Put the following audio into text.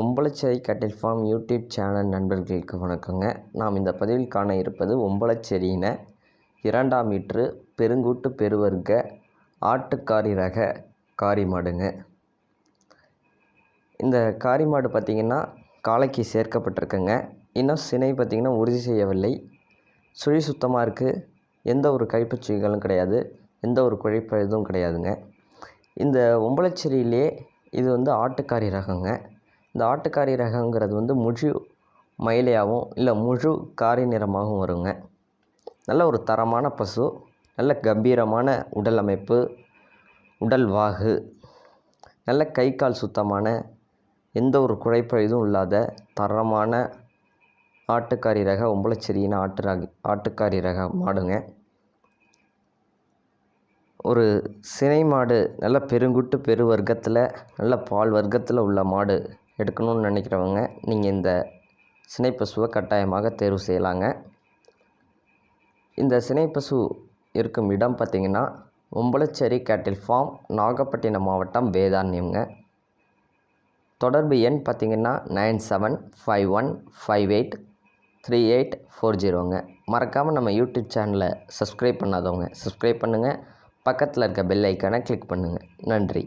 ஒம்பளச்சேரி கட்டில் form YouTube channel நண்பர்களுக்கு வணக்கங்க. நாம் இந்த பதிவில் காண இருப்பது ஒம்பளச்சேரியின இரண்டாம் மீட்ரு பெருங்கூட்டு பெருவர்க்க ஆட்டுக்காரி ரக காரி மாடுங்க. இந்த காரி மாடு பார்த்திங்கன்னா காளைக்கு சேர்க்கப்பட்டிருக்குங்க. இன்னும் சினை பார்த்திங்கன்னா உறுதி செய்யவில்லை. சுழி சுத்தமாக இருக்குது எந்த ஒரு கைப்பூச்சிகளும் கிடையாது. எந்த ஒரு குழைப்பு எதுவும் கிடையாதுங்க. இந்த ஒம்பளச்சேரியிலே இது வந்து ஆட்டுக்காரி ரகங்க. இந்த ஆட்டுக்காரி ரகங்கிறது வந்து முழு மயிலையாகவும் இல்லை முழு காரி நிறமாகவும் வருங்க. நல்ல ஒரு தரமான பசு நல்ல கம்பீரமான உடல் அமைப்பு உடல் வாகு நல்ல கை கால் சுத்தமான எந்த ஒரு குறைப்பழுதும் இல்லாத தரமான ஆட்டுக்காரி ரக ஒம்பளச்சேரியின் ஆட்டு ரக ஆட்டுக்காரி ரக மாடுங்க. ஒரு சினை மாடு நல்ல பெருங்குட்டு பெரு வர்க்கத்தில் நல்ல பால் வர்க்கத்தில் உள்ள மாடு. எடுக்கணும்னு நினைக்கிறவங்க நீங்கள் இந்த சினை பசுவை கட்டாயமாக தேர்வு செய்யலாங்க. இந்த சினை பசு இருக்கும் இடம் பார்த்திங்கன்னா ஒம்பளச்சேரி கேட்டில் ஃபார்ம் நாகப்பட்டினம் மாவட்டம் வேதாண்யம்ங்க தொடர்பு எண் பார்த்திங்கன்னா nine seven five one five eight three eight four ஜீரோங்க. மறக்காமல் நம்ம யூடியூப் சேனலை சப்ஸ்கிரைப் பண்ணாதவங்க சப்ஸ்கிரைப் பண்ணுங்கள் பக்கத்தில் இருக்க பெல் ஐக்கானை கிளிக் பண்ணுங்கள் நன்றி.